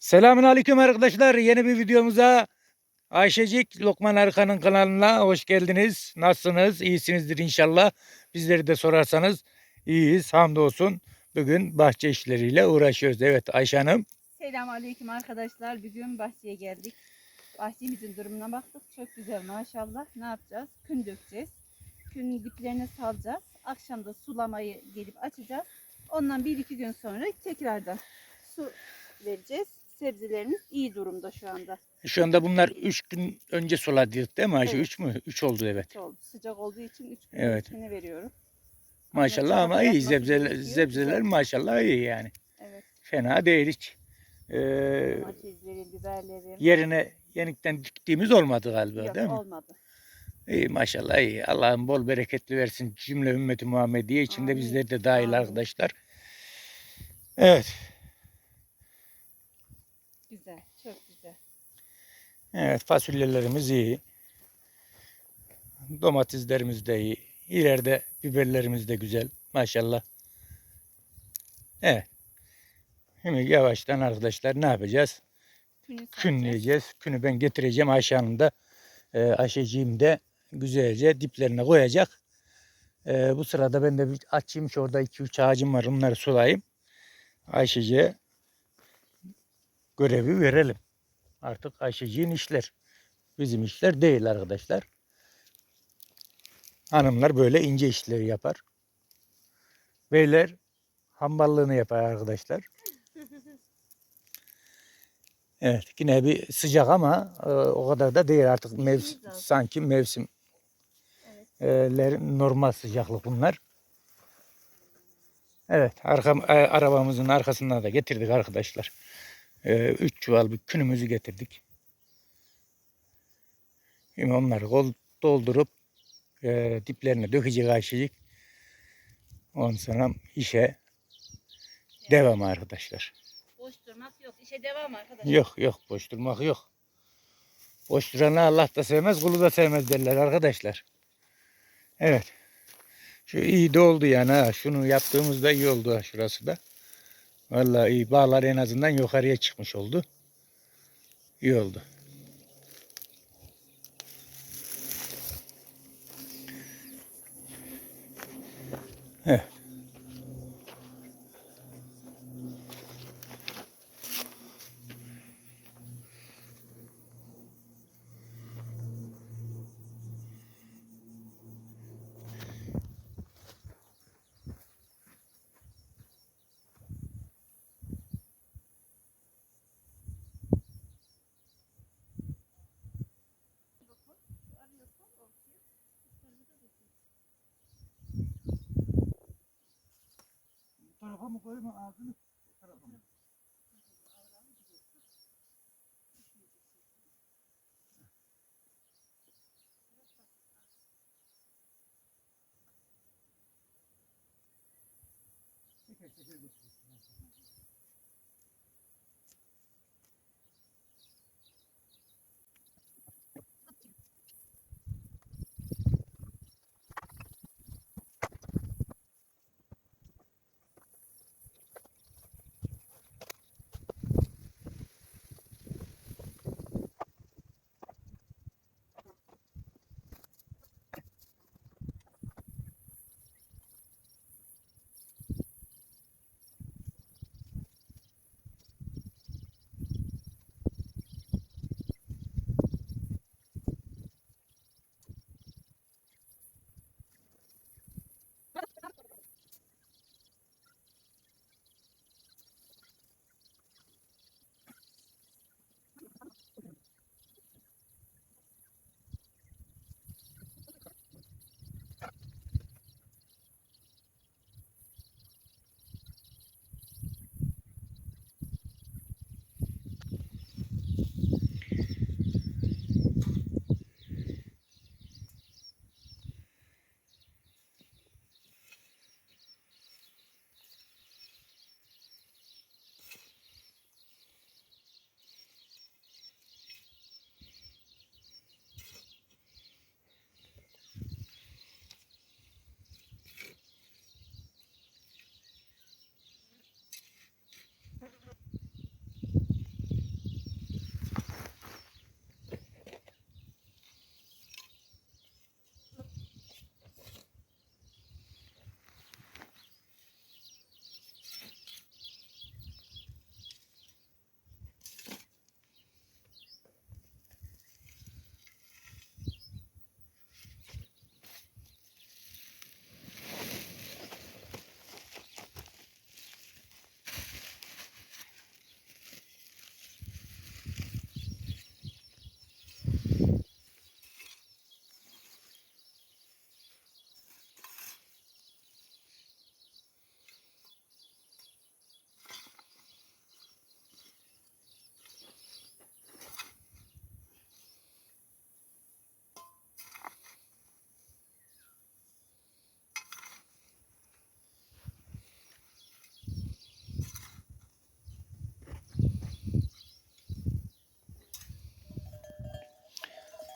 Selamün aleyküm arkadaşlar. Yeni bir videomuza Ayşecik Lokman Arkan'ın kanalına hoş geldiniz. Nasılsınız? İyisinizdir inşallah. Bizleri de sorarsanız iyiyiz. Hamdolsun. Bugün bahçe işleriyle uğraşıyoruz. Evet Ayşe Hanım. Selamünaleyküm arkadaşlar. Bugün bahçeye geldik. Bahçemizin durumuna baktık. Çok güzel maşallah. Ne yapacağız? Kün dökeceğiz. Künün diplerine salacağız. Akşam da sulamayı gelip açacağız. Ondan bir iki gün sonra tekrardan su vereceğiz. Sebzelerimiz iyi durumda şu anda. Şu anda bunlar 3 gün önce suladık değil mi Ayşe? Evet. 3 mü? 3 oldu evet. Hiç oldu. Sıcak olduğu için 3 gün Evet. içine veriyorum. Maşallah Ama iyi. yapması Zebzeler, gerekiyor. zebzeler Güzel. maşallah iyi yani. Evet. Fena değil hiç. Ee, Domateslerim, biberlerim. yerine yenikten diktiğimiz olmadı galiba Yok değil mi? olmadı. İyi maşallah iyi. Allah'ım bol bereketli versin cümle ümmeti Muhammediye içinde Amin. bizleri de dahil Amin. arkadaşlar. Evet. Güzel. Çok güzel. Evet fasulyelerimiz iyi. Domateslerimiz de iyi. İleride biberlerimiz de güzel. Maşallah. Evet. Şimdi yavaştan arkadaşlar ne yapacağız? Künü. Künleyeceğiz. Künü ben getireceğim Ayşe Hanım da. E, Ayşeciğim de güzelce diplerine koyacak. E, bu sırada ben de bir açayım. Şurada 2-3 ağacım var. Onları sulayayım. Ayşeciğe görevi verelim. Artık Ayşeciğin işler. Bizim işler değil arkadaşlar. Hanımlar böyle ince işleri yapar. Beyler hamballığını yapar arkadaşlar. Evet yine bir sıcak ama e, o kadar da değil artık mevsim sanki mevsim Evet. e, normal sıcaklık bunlar. Evet arka, e, arabamızın arkasından da getirdik arkadaşlar. E, üç çuval bir künümüzü getirdik. Şimdi onları kol doldurup e, diplerine dökecek Ayşecik. Ondan sonra işe devam arkadaşlar. Boş durmak yok. İşe devam arkadaşlar. Yok yok boş durmak yok. Boş duranı Allah da sevmez kulu da sevmez derler arkadaşlar. Evet. Şu iyi de oldu yani ha. Şunu yaptığımızda iyi oldu ha şurası da. Vallahi iyi. Bağlar en azından yukarıya çıkmış oldu. İyi oldu. Evet. Bu tarafa mı koyma ağzını? Bu tarafa mı? Çeker çeker götürürsün.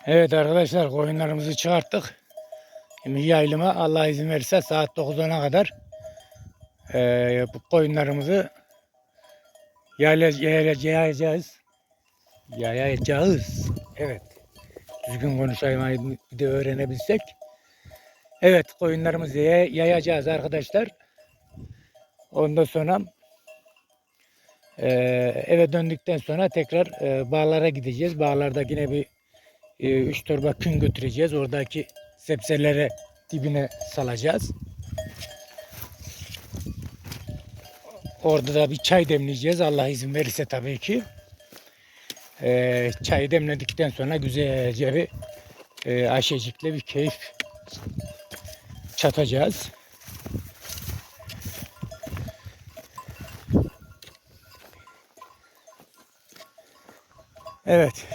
Evet arkadaşlar koyunlarımızı çıkarttık. Şimdi yayılıma Allah izin verirse saat 9'a kadar eee, bu koyunlarımızı yayla- yayacağız. Yayacağız. Evet. Düzgün konuşayım bir de öğrenebilsek. Evet koyunlarımızı yay- yayacağız arkadaşlar. Ondan sonra eee, eve döndükten sonra tekrar eee, bağlara gideceğiz. Bağlarda yine bir 3 torba kün götüreceğiz. Oradaki sebzelere dibine salacağız. Orada da bir çay demleyeceğiz. Allah izin verirse tabii ki. Ee, çayı demledikten sonra güzelce bir e, Ayşecik'le bir keyif çatacağız. Evet.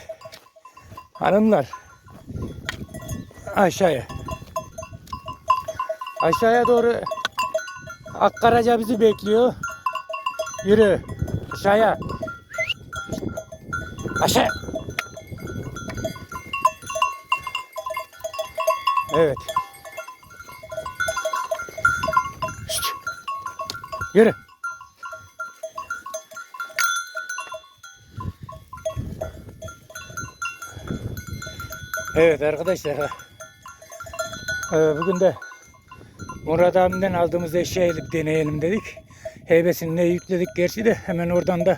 Hanımlar aşağıya. Aşağıya doğru Akkaraca bizi bekliyor. Yürü. Aşağıya. Aşağı. Evet. Yürü. Evet arkadaşlar. Ee, bugün de Murat abimden aldığımız eşyayı deneyelim dedik. Heybesini ne yükledik gerçi de hemen oradan da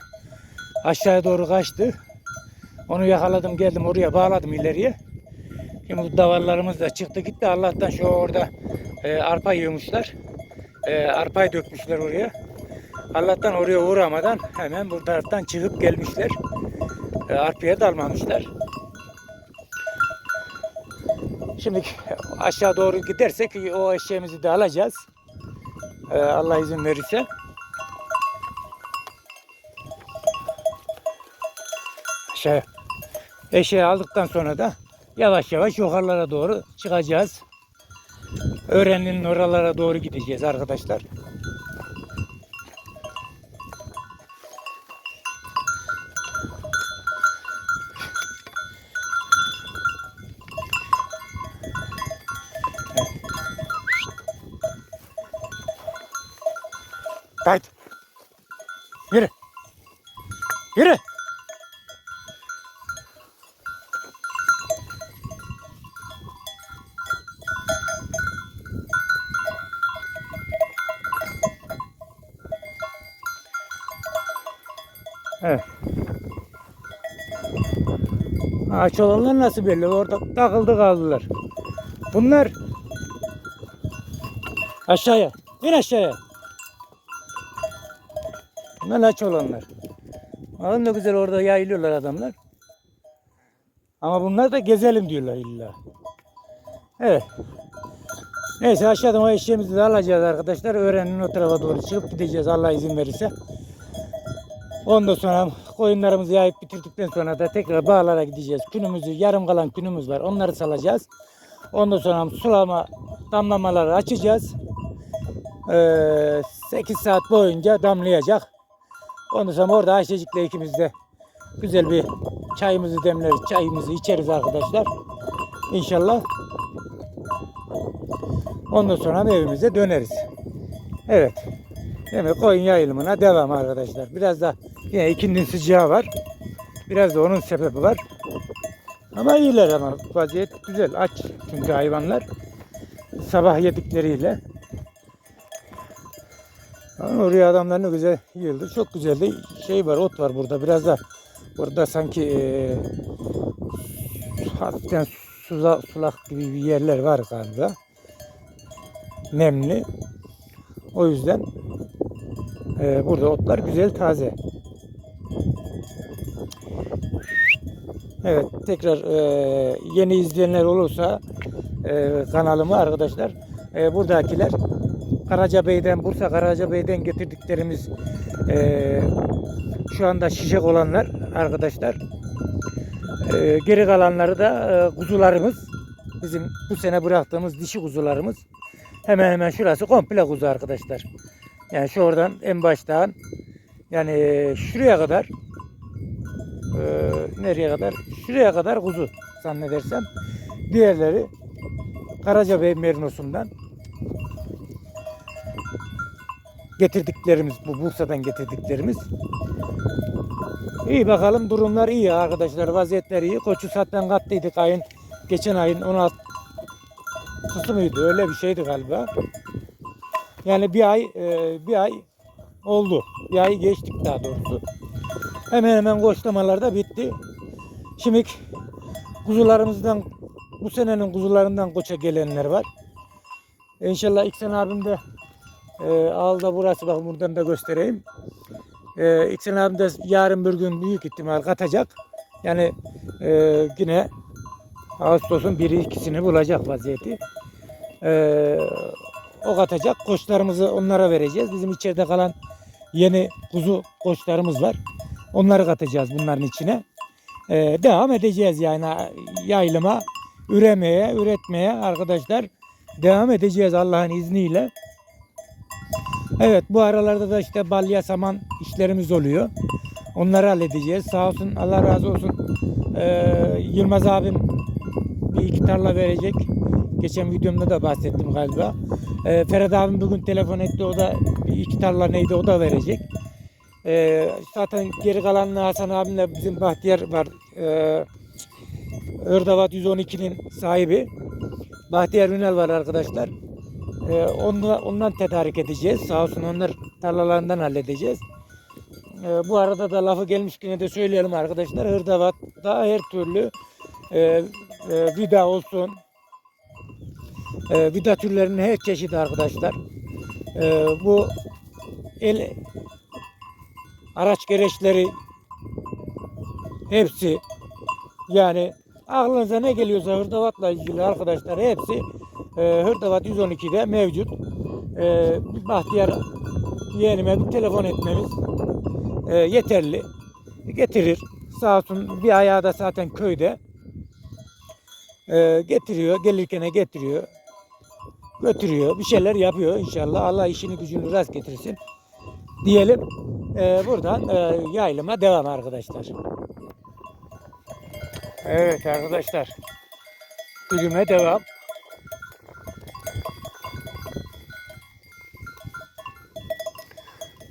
aşağıya doğru kaçtı. Onu yakaladım geldim oraya bağladım ileriye. Şimdi bu davarlarımız da çıktı gitti. Allah'tan şu orada e, arpa yiyormuşlar. E, arpayı dökmüşler oraya. Allah'tan oraya uğramadan hemen bu taraftan çıkıp gelmişler. E, arpaya dalmamışlar. Şimdi aşağı doğru gidersek o eşeğimizi de alacağız. Ee, Allah izin verirse. Aşağı eşeği aldıktan sonra da yavaş yavaş yukarılara doğru çıkacağız. Öğreninin oralara doğru gideceğiz arkadaşlar. Haydi. Yürü. Yürü. Evet. Ağaç olanlar nasıl belli? Orada takıldı kaldılar. Bunlar aşağıya. İn aşağıya. Bunlar aç olanlar. Bakın ne güzel orada yayılıyorlar adamlar. Ama bunlar da gezelim diyorlar illa. Evet. Neyse aşağıdan o eşeğimizi de alacağız arkadaşlar. Öğrenin o tarafa doğru çıkıp gideceğiz Allah izin verirse. Ondan sonra koyunlarımızı yayıp bitirdikten sonra da tekrar bağlara gideceğiz. Günümüzü, yarım kalan günümüz var. Onları salacağız. Ondan sonra sulama, damlamaları açacağız. Ee, 8 saat boyunca damlayacak. Ondan sonra orada Ayşecik'le ikimiz de güzel bir çayımızı demleriz, çayımızı içeriz arkadaşlar. İnşallah. Ondan sonra evimize döneriz. Evet. Demek koyun yayılımına devam arkadaşlar. Biraz da yine ikindin sıcağı var. Biraz da onun sebebi var. Ama iyiler ama vaziyet güzel. Aç çünkü hayvanlar. Sabah yedikleriyle. Ama oraya adamlar ne güzel yığıldı. Çok güzel de şey var, ot var burada. Biraz da burada sanki eee hafiften suza, sulak gibi bir yerler var galiba. Nemli. O yüzden eee, burada otlar güzel taze. Evet tekrar eee, yeni izleyenler olursa eee, kanalımı arkadaşlar eee, buradakiler Karacabey'den Bursa Karacabey'den getirdiklerimiz eee, şu anda şişek olanlar arkadaşlar. Eee, geri kalanları da eee, kuzularımız. Bizim bu sene bıraktığımız dişi kuzularımız. Hemen hemen şurası komple kuzu arkadaşlar. Yani şu oradan en baştan yani şuraya kadar eee, nereye kadar? Şuraya kadar kuzu. zannedersem. Diğerleri Karacabey merinosundan getirdiklerimiz bu Bursa'dan getirdiklerimiz. İyi bakalım durumlar iyi arkadaşlar vaziyetler iyi. Koçu zaten kattıydık ayın geçen ayın 16 mıydı öyle bir şeydi galiba. Yani bir ay e, bir ay oldu. Bir ay geçtik daha doğrusu. Hemen hemen koçlamalar da bitti. Şimdi kuzularımızdan bu senenin kuzularından koça gelenler var. İnşallah İksen abim de e, alda burası bak buradan da göstereyim. E, İksen abim de yarın bir gün büyük ihtimal katacak. Yani e, yine Ağustos'un biri ikisini bulacak vaziyeti. E, o katacak. Koçlarımızı onlara vereceğiz. Bizim içeride kalan yeni kuzu koçlarımız var. Onları katacağız bunların içine. E, devam edeceğiz yani yayılıma, üremeye, üretmeye arkadaşlar devam edeceğiz Allah'ın izniyle. Evet bu aralarda da işte balya saman işlerimiz oluyor. Onları halledeceğiz. Sağ olsun Allah razı olsun. Ee, Yılmaz abim bir iki tarla verecek. Geçen videomda da bahsettim galiba. Ee, Ferhat abim bugün telefon etti. O da bir iki tarla neydi o da verecek. Ee, zaten geri kalanını Hasan abimle bizim Bahtiyar var. Ee, Ördavat 112'nin sahibi. Bahtiyar Ünal var arkadaşlar. Ee, onunla, ondan tedarik edeceğiz. Sağ olsun onlar tarlalarından halledeceğiz. Ee, bu arada da lafı gelmişken de söyleyelim arkadaşlar. Hırdavat'ta her türlü e, e, vida olsun. E, vida türlerinin her çeşidi arkadaşlar. E, bu el araç gereçleri hepsi yani aklınıza ne geliyorsa hırdavatla ilgili arkadaşlar hepsi e, Hırdavat 112'de mevcut. E, Bahtiyar yeğenime bir telefon etmemiz e, yeterli. Getirir. Sağ olsun bir ayağı da zaten köyde. E, getiriyor. Gelirken getiriyor. Götürüyor. Bir şeyler yapıyor inşallah. Allah işini gücünü rast getirsin. Diyelim. E, buradan e, yayılıma devam arkadaşlar. Evet arkadaşlar. Ürüme devam.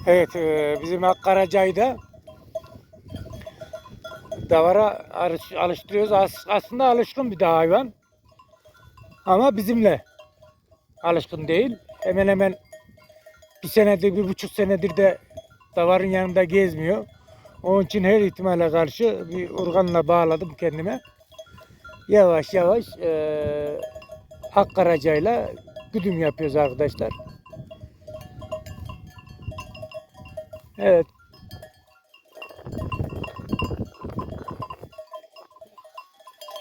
Evet e, bizim Akkaracay'da davara alış- alıştırıyoruz. As- aslında alışkın bir dağ hayvan. Ama bizimle alışkın değil. Hemen hemen bir senedir, bir buçuk senedir de davarın yanında gezmiyor. Onun için her ihtimale karşı bir organla bağladım kendime. Yavaş yavaş e, Akkaraca'yla güdüm yapıyoruz arkadaşlar. Evet.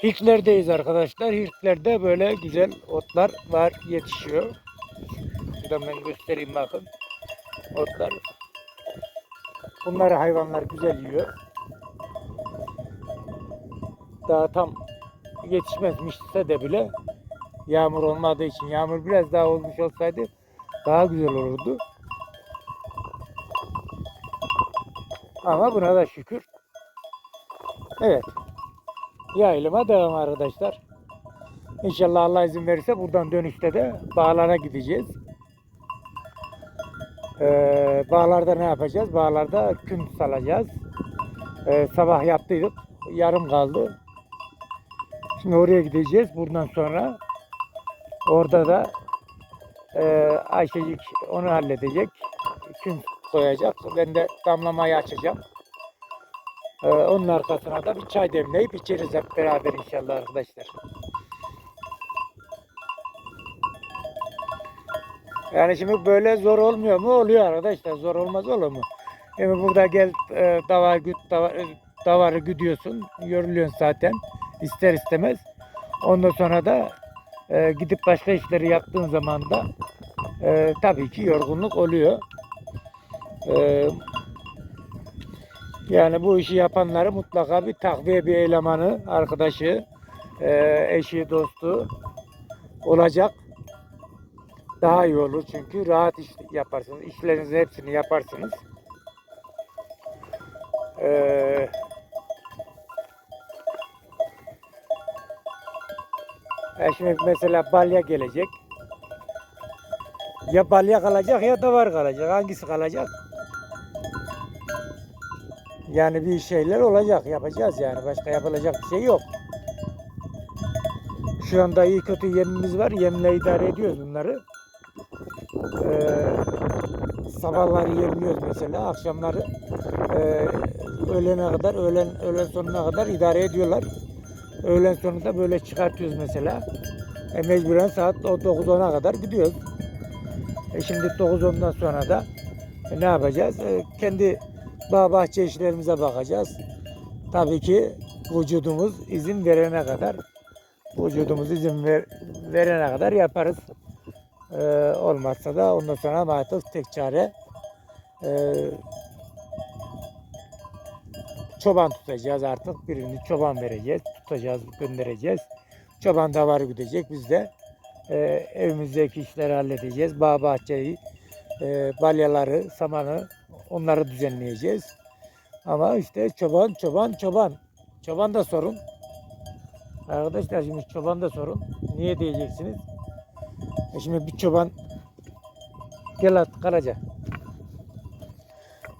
Hilklerdeyiz arkadaşlar. Hilklerde böyle güzel otlar var, yetişiyor. Şuradan ben göstereyim bakın. Otlar. Bunları hayvanlar güzel yiyor. Daha tam yetişmezmişse de bile yağmur olmadığı için yağmur biraz daha olmuş olsaydı daha güzel olurdu. Ama buna da şükür. Evet. Yayılıma devam arkadaşlar. İnşallah Allah izin verirse buradan dönüşte de bağlara gideceğiz. Ee, bağlarda ne yapacağız? Bağlarda kün salacağız. Ee, sabah yaptıydık. Yarım kaldı. Şimdi oraya gideceğiz. Buradan sonra orada da e, Ayşecik onu halledecek. Kün koyacak. Ben de damlamayı açacağım. Ee, onun arkasına da bir çay demleyip içeriz hep beraber inşallah arkadaşlar. Yani şimdi böyle zor olmuyor mu? Oluyor arkadaşlar. Zor olmaz olur mu? Şimdi burada gel e, davar güt davar, e, davarı güdüyorsun. Yoruluyorsun zaten. ister istemez. Ondan sonra da e, gidip başka işleri yaptığın zaman da e, tabii ki yorgunluk oluyor. E, yani bu işi yapanları mutlaka bir takviye bir elemanı, arkadaşı, e, eşi, dostu olacak. Daha iyi olur çünkü rahat iş yaparsınız. İşlerinizin hepsini yaparsınız. Ee, E şimdi mesela balya gelecek. Ya balya kalacak ya davar kalacak. Hangisi kalacak? Yani bir şeyler olacak. Yapacağız yani. Başka yapılacak bir şey yok. Şu anda iyi kötü yemimiz var. Yemle idare ediyoruz bunları. Ee, sabahları yemliyoruz mesela. Akşamları e, öğlene kadar, öğlen, öğlen sonuna kadar idare ediyorlar. Öğlen sonunda böyle çıkartıyoruz mesela. E, mecburen saat 9-10'a kadar gidiyoruz. E, şimdi 9-10'dan sonra da e, ne yapacağız? E, kendi bağ bahçe işlerimize bakacağız. Tabii ki vücudumuz izin verene kadar vücudumuz izin ver, verene kadar yaparız. E, olmazsa da ondan sonra artık tek çare e, çoban tutacağız artık. Birini çoban vereceğiz, tutacağız, göndereceğiz. Çoban da var gidecek. Biz de e, evimizdeki işleri halledeceğiz. Bağ bahçeyi, e, balyaları, samanı onları düzenleyeceğiz. Ama işte çoban, çoban, çoban. Çoban da sorun. Arkadaşlar şimdi çoban da sorun. Niye diyeceksiniz? E şimdi bir çoban gel at Karaca.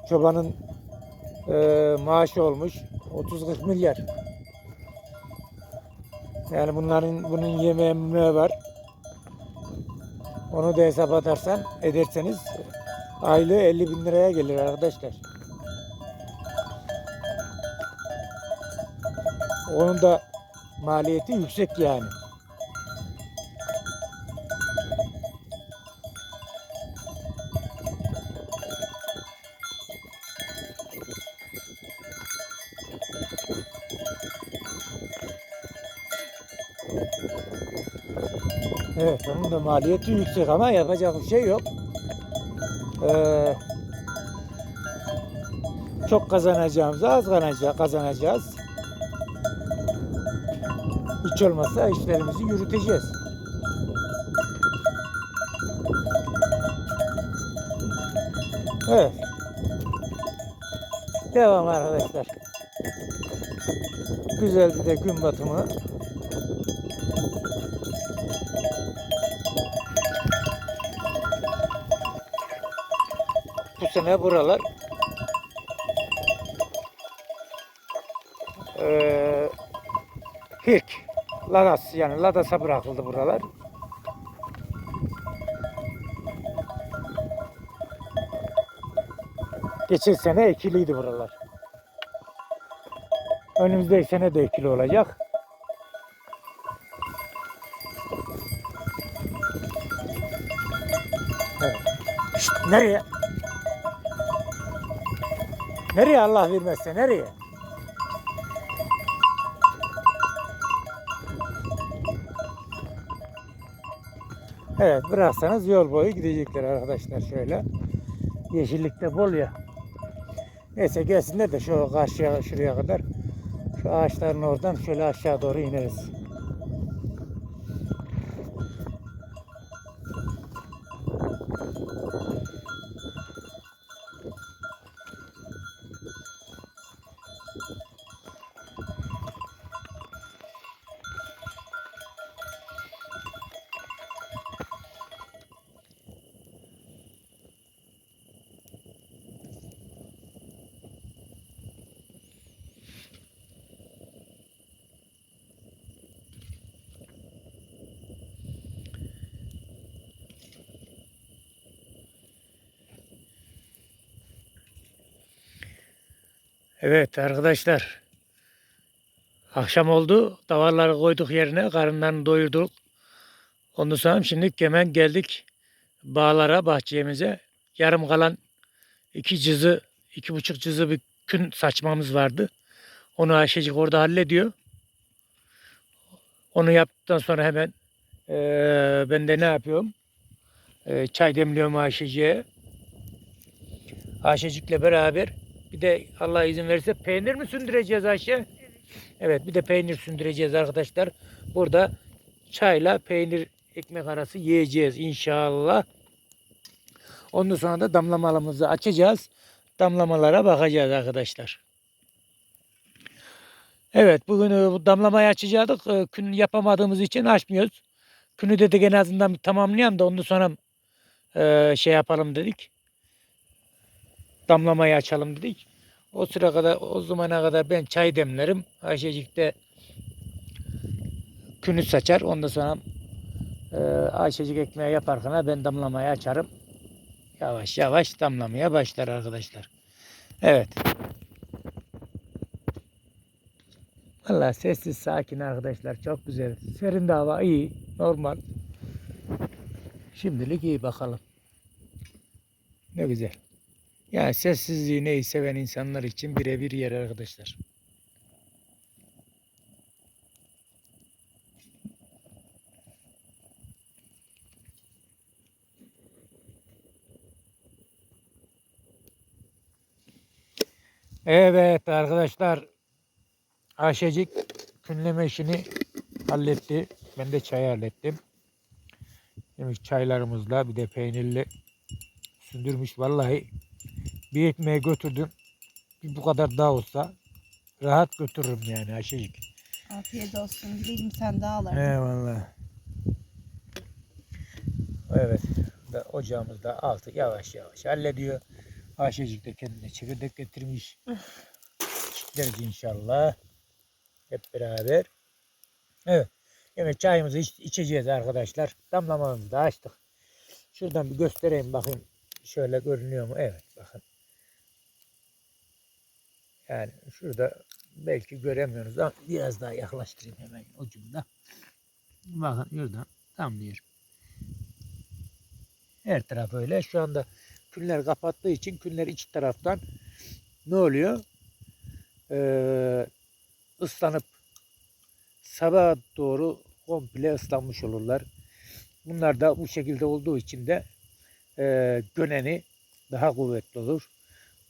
Çobanın e, maaşı olmuş 30-40 milyar. Yani bunların bunun yemeği var. Onu da hesap atarsan ederseniz aylığı 50 bin liraya gelir arkadaşlar. Onun da maliyeti yüksek yani. Evet onun da maliyeti yüksek ama yapacak bir şey yok. Ee, çok kazanacağımıza az kazanacağız. kazanacağız. Hiç olmazsa işlerimizi yürüteceğiz. Evet. Devam arkadaşlar. Güzel bir de gün batımı. Bu sene buralar eee Hirk, Ladas yani Ladas'a bırakıldı buralar. Geçen sene ekiliydi buralar. Önümüzdeki sene de ekili olacak. Nereye? Nereye Allah vermezse nereye? Evet bıraksanız yol boyu gidecekler arkadaşlar şöyle. Yeşillikte bol ya. Neyse gelsinler de şu karşıya şuraya kadar. Şu ağaçların oradan şöyle aşağı doğru ineriz. Evet arkadaşlar. Akşam oldu. Davarları koyduk yerine. Karınlarını doyurduk. Ondan sonra şimdi hemen geldik bağlara, bahçemize. Yarım kalan iki cızı, iki buçuk cızı bir kün saçmamız vardı. Onu Ayşecik orada hallediyor. Onu yaptıktan sonra hemen eee, ben de ne yapıyorum? Eee, çay demliyorum Ayşecik'e. Ayşecik'le beraber bir de Allah izin verirse peynir mi sündüreceğiz Ayşe? Evet. Bir de peynir sündüreceğiz arkadaşlar. Burada çayla peynir ekmek arası yiyeceğiz inşallah. Ondan sonra da damlamalarımızı açacağız. Damlamalara bakacağız arkadaşlar. Evet bugün e, bu damlamayı açacaktık. E, Kün yapamadığımız için açmıyoruz. Künü dedik en azından tamamlayalım da ondan sonra e, şey yapalım dedik. Damlamayı açalım dedik. O sıra kadar o zamana kadar ben çay demlerim. Ayşecik de künü saçar. Ondan sonra e, Ayşecik ekmeği yaparken ben damlamayı açarım. Yavaş yavaş damlamaya başlar arkadaşlar. Evet. Valla sessiz sakin arkadaşlar çok güzel. Serin de hava iyi normal. Şimdilik iyi bakalım. Ne güzel. Yani sessizliği neyi seven insanlar için birebir yer arkadaşlar. Evet arkadaşlar Ayşecik künleme işini halletti. Ben de çay hallettim. Demiş çaylarımızla bir de peynirli sündürmüş. Vallahi bir ekmeğe götürdüm. Bir bu kadar daha olsa rahat götürürüm yani Ayşecik. Afiyet olsun. Bileyim sen daha alalım. Eyvallah. Evet. Da ocağımız da altı yavaş yavaş hallediyor. Ayşecik de kendine çekirdek getirmiş. Çitleriz inşallah. Hep beraber. Evet. Evet çayımızı iç- içeceğiz arkadaşlar. Damlamamızı da açtık. Şuradan bir göstereyim bakayım. Şöyle görünüyor mu? Evet bakın. Yani şurada belki göremiyoruz ama biraz daha yaklaştırayım hemen ucunda. Bakın şuradan damlıyor. Her taraf öyle. Şu anda küller kapattığı için küller iç taraftan ne oluyor? Ee, ıslanıp sabaha doğru komple ıslanmış olurlar. Bunlar da bu şekilde olduğu için de e, göneni daha kuvvetli olur.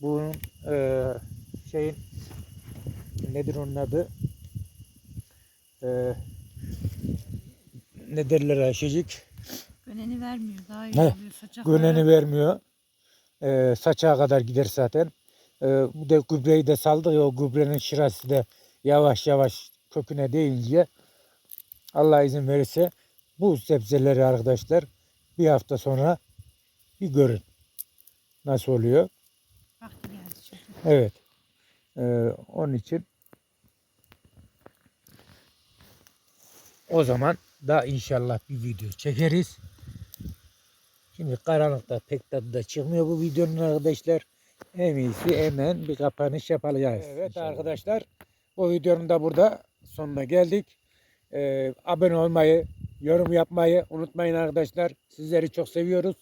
Bunun e, şeyin nedir onun adı? E, ne derler Ayşecik? Göneni vermiyor. Daha iyi oluyor. Saçaklara. Göneni vermiyor. Ee, saçağa kadar gider zaten. Ee, bu da gübreyi de saldık ya o gübrenin şırası da yavaş yavaş köküne değince Allah izin verirse bu sebzeleri arkadaşlar bir hafta sonra bir görün. Nasıl oluyor? Evet. Ee, onun için o zaman da inşallah bir video çekeriz. Şimdi karanlıkta pek tadı da çıkmıyor bu videonun arkadaşlar. En iyisi hemen bir kapanış yapacağız. Evet arkadaşlar bu videonun da burada sonuna geldik. Ee, abone olmayı, yorum yapmayı unutmayın arkadaşlar. Sizleri çok seviyoruz.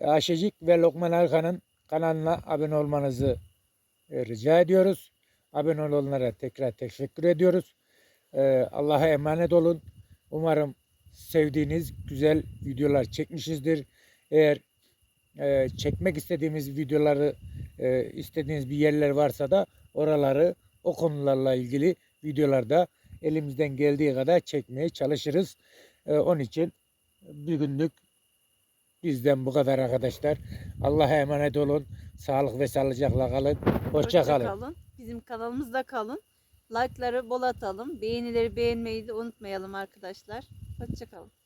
Ayşecik ve Lokman Arkan'ın kanalına abone olmanızı rica ediyoruz. Abone olanlara tekrar teşekkür ediyoruz. Ee, Allah'a emanet olun. Umarım sevdiğiniz güzel videolar çekmişizdir. Eğer e, çekmek istediğimiz videoları e, istediğiniz bir yerler varsa da oraları o konularla ilgili videolarda elimizden geldiği kadar çekmeye çalışırız. E, onun için bir günlük bizden bu kadar arkadaşlar. Allah'a emanet olun. Sağlık ve sağlıcakla kalın. Hoşça kalın. Bizim kanalımızda kalın. Like'ları bol atalım. Beğenileri beğenmeyi de unutmayalım arkadaşlar. Hoşça kalın.